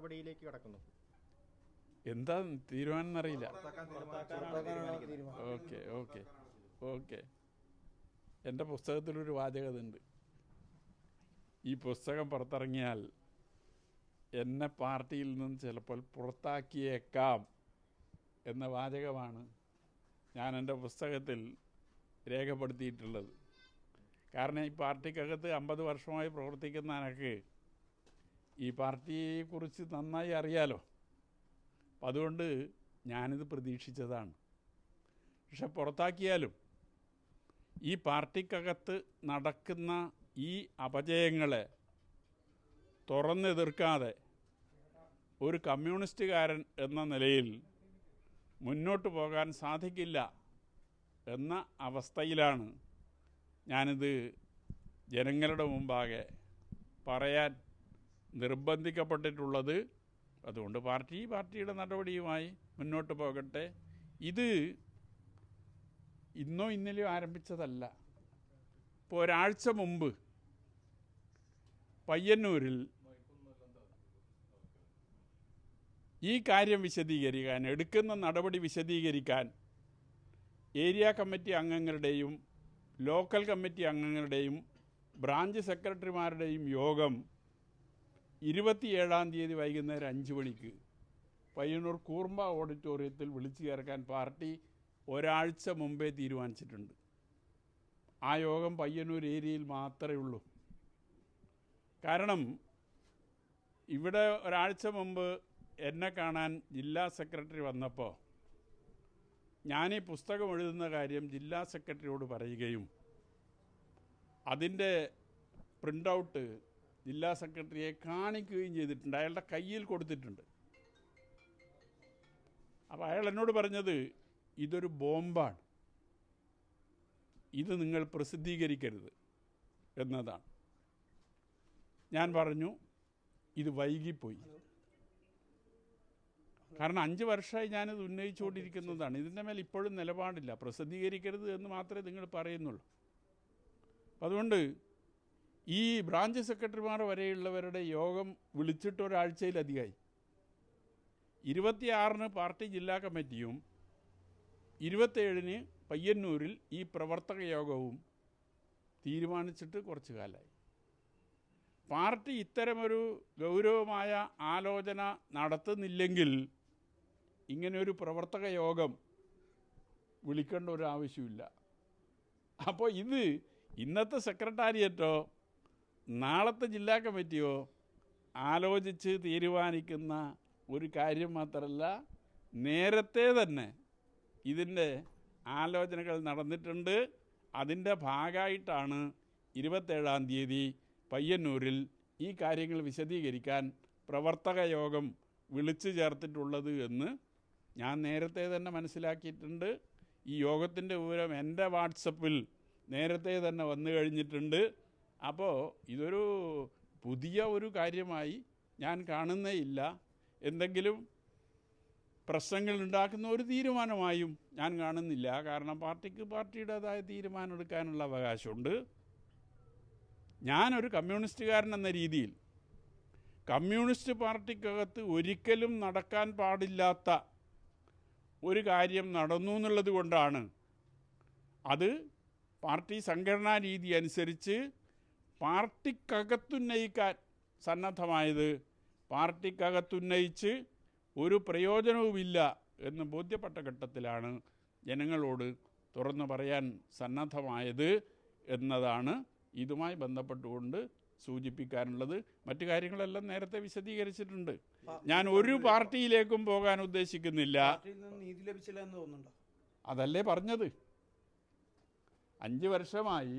നടപടിയിലേക്ക് കടക്കുന്നു. എന്താ തീരുമാനം എന്നറിയില്ല തീരുമാനം ഓക്കെ ഓക്കെ ഓക്കെ. എന്റെ പുസ്തകത്തിലൊരു വാചകതുണ്ട്. ഈ പുസ്തകം പുറത്തിറങ്ങിയാൽ എന്നെ പാർട്ടിയിൽ നിന്ന് ചിലപ്പോൾ പുറത്താക്കിയേക്കാം എന്ന വാചകമാണ് ഞാൻ എന്റെ പുസ്തകത്തിൽ രേഖപ്പെടുത്തിയിട്ടുള്ളത്. കാരണം ഈ പാർട്ടിക്കകത്ത് അമ്പത് വർഷമായി പ്രവർത്തിക്കുന്ന എനിക്ക് ഈ പാർട്ടിയെക്കുറിച്ച് നന്നായി അറിയാലോ. അപ്പം അതുകൊണ്ട് ഞാനിത് പ്രതീക്ഷിച്ചതാണ്. പക്ഷെ പുറത്താക്കിയാലും ഈ പാർട്ടിക്കകത്ത് നടക്കുന്ന ഈ അപജയങ്ങളെ തുറന്നെതിർക്കാതെ ഒരു കമ്മ്യൂണിസ്റ്റുകാരൻ എന്ന നിലയിൽ മുന്നോട്ട് പോകാൻ സാധിക്കില്ല എന്ന അവസ്ഥയിലാണ് ഞാനിത് ജനങ്ങളുടെ മുമ്പാകെ പറയാൻ നിർബന്ധിക്കപ്പെട്ടിട്ടുള്ളത്. അതുകൊണ്ട് പാർട്ടി പാർട്ടിയുടെ നടപടിയുമായി മുന്നോട്ട് പോകട്ടെ. ഇത് ഇന്നോ ഇന്നലെയോ ആരംഭിച്ചതല്ല. ഇപ്പോൾ ഒരാഴ്ച മുമ്പ് പയ്യന്നൂരിൽ ഈ കാര്യം വിശദീകരിക്കാൻ എടുക്കുന്ന നടപടി വിശദീകരിക്കാൻ ഏരിയ കമ്മിറ്റി അംഗങ്ങളുടെയും ലോക്കൽ കമ്മിറ്റി അംഗങ്ങളുടെയും ബ്രാഞ്ച് സെക്രട്ടറിമാരുടെയും യോഗം ഇരുപത്തിയേഴാം തീയതി വൈകുന്നേരം അഞ്ച് മണിക്ക് പയ്യന്നൂർ കൂർമ്മ ഓഡിറ്റോറിയത്തിൽ വിളിച്ചു ചേർക്കാൻ പാർട്ടി ഒരാഴ്ച മുമ്പേ തീരുമാനിച്ചിട്ടുണ്ട്. ആ യോഗം പയ്യന്നൂർ ഏരിയയിൽ മാത്രമേ ഉള്ളൂ. കാരണം ഇവിടെ ഒരാഴ്ച മുമ്പ് എന്നെ കാണാൻ ജില്ലാ സെക്രട്ടറി വന്നപ്പോൾ ഞാൻ ഈ പുസ്തകം എഴുതുന്ന കാര്യം ജില്ലാ സെക്രട്ടറിയോട് പറയുകയും അതിന്റെ പ്രിന്റ് ഔട്ട് ജില്ലാ സെക്രട്ടറിയെ കാണിക്കുകയും ചെയ്തിട്ടുണ്ട്. അയാളുടെ കയ്യിൽ കൊടുത്തിട്ടുണ്ട്. അപ്പോൾ അയാൾ എന്നോട് പറഞ്ഞത് ഇതൊരു ബോംബാണ്. ഇത് നിങ്ങൾ പ്രസിദ്ധീകരിക്കരുത് എന്നതാണ്. ഞാൻ പറഞ്ഞു ഇത് വൈകിപ്പോയി. കാരണം അഞ്ച് വർഷമായി ഞാനിത് ഉന്നയിച്ചുകൊണ്ടിരിക്കുന്നതാണ്. ഇതിന്റെ മേൽ ഇപ്പോഴും നിലപാടില്ല. പ്രസിദ്ധീകരിക്കരുത് എന്ന് മാത്രമേ നിങ്ങൾ പറയുന്നുള്ളൂ. അതുകൊണ്ട് ഈ ബ്രാഞ്ച് സെക്രട്ടറിമാർ വരെയുള്ളവരുടെ യോഗം വിളിച്ചിട്ട് ഒരാഴ്ചയിലധികമായി ഇരുപത്തിയാറിന് പാർട്ടി ജില്ലാ കമ്മിറ്റിയും ഇരുപത്തേഴിന് പയ്യന്നൂരിൽ ഈ പ്രവർത്തക യോഗവും തീരുമാനിച്ചിട്ട് കുറച്ച് കാലമായി പാർട്ടി ഇത്തരമൊരു ഗൗരവമായ ആലോചന നടത്തുന്നില്ലെങ്കിൽ ഇങ്ങനെയൊരു പ്രവർത്തക യോഗം വിളിക്കേണ്ട ഒരു ആവശ്യമില്ല അപ്പോൾ ഇത് ഇന്നത്തെ സെക്രട്ടേറിയറ്റോ നാളത്തെ ജില്ലാ കമ്മിറ്റിയോ ആലോചിച്ച് തീരുമാനിക്കുന്ന ഒരു കാര്യം മാത്രമല്ല നേരത്തെ തന്നെ ഇതിന്റെ ആലോചനകൾ നടന്നിട്ടുണ്ട്. അതിന്റെ ഭാഗമായിട്ടാണ് ഇരുപത്തേഴാം തീയതി പയ്യന്നൂരിൽ ഈ കാര്യങ്ങൾ വിശദീകരിക്കാൻ പ്രവർത്തക യോഗം വിളിച്ചു ചേർത്തിട്ടുള്ളത് എന്ന് ഞാൻ നേരത്തെ തന്നെ മനസ്സിലാക്കിയിട്ടുണ്ട്. ഈ യോഗത്തിന്റെ വിവരം എന്റെ വാട്സപ്പിൽ നേരത്തെ തന്നെ വന്നു കഴിഞ്ഞിട്ടുണ്ട്. അപ്പോൾ ഇതൊരു പുതിയ ഒരു കാര്യമായി ഞാൻ കാണുന്നേ ഇല്ല എന്തെങ്കിലും പ്രശ്നങ്ങൾ ഉണ്ടാക്കുന്ന ഒരു തീരുമാനമായും ഞാൻ കാണുന്നില്ല. കാരണം പാർട്ടിക്ക് പാർട്ടിയുടേതായ തീരുമാനം എടുക്കാനുള്ള അവകാശമുണ്ട്. ഞാനൊരു കമ്മ്യൂണിസ്റ്റുകാരൻ എന്ന രീതിയിൽ കമ്മ്യൂണിസ്റ്റ് പാർട്ടിക്കകത്ത് ഒരിക്കലും നടക്കാൻ പാടില്ലാത്ത ഒരു കാര്യം നടന്നു എന്നുള്ളത് കൊണ്ടാണ് അത് പാർട്ടി സംഘടനാ രീതി അനുസരിച്ച് പാർട്ടിക്കകത്തുന്നയിക്കാൻ സന്നദ്ധമായത് പാർട്ടിക്കകത്തുന്നയിച്ച് ഒരു പ്രയോജനവുമില്ല എന്ന് ബോധ്യപ്പെട്ട ഘട്ടത്തിലാണ് ജനങ്ങളോട് തുറന്നു പറയാൻ സന്നദ്ധമായത് എന്നതാണ് ഇതുമായി ബന്ധപ്പെട്ടുകൊണ്ട് സൂചിപ്പിക്കാനുള്ളത്. മറ്റു കാര്യങ്ങളെല്ലാം നേരത്തെ വിശദീകരിച്ചിട്ടുണ്ട്. ഞാൻ ഒരു പാർട്ടിയിലേക്കും പോകാൻ ഉദ്ദേശിക്കുന്നില്ല. അതല്ലേ പറഞ്ഞത്. അഞ്ച് വർഷമായി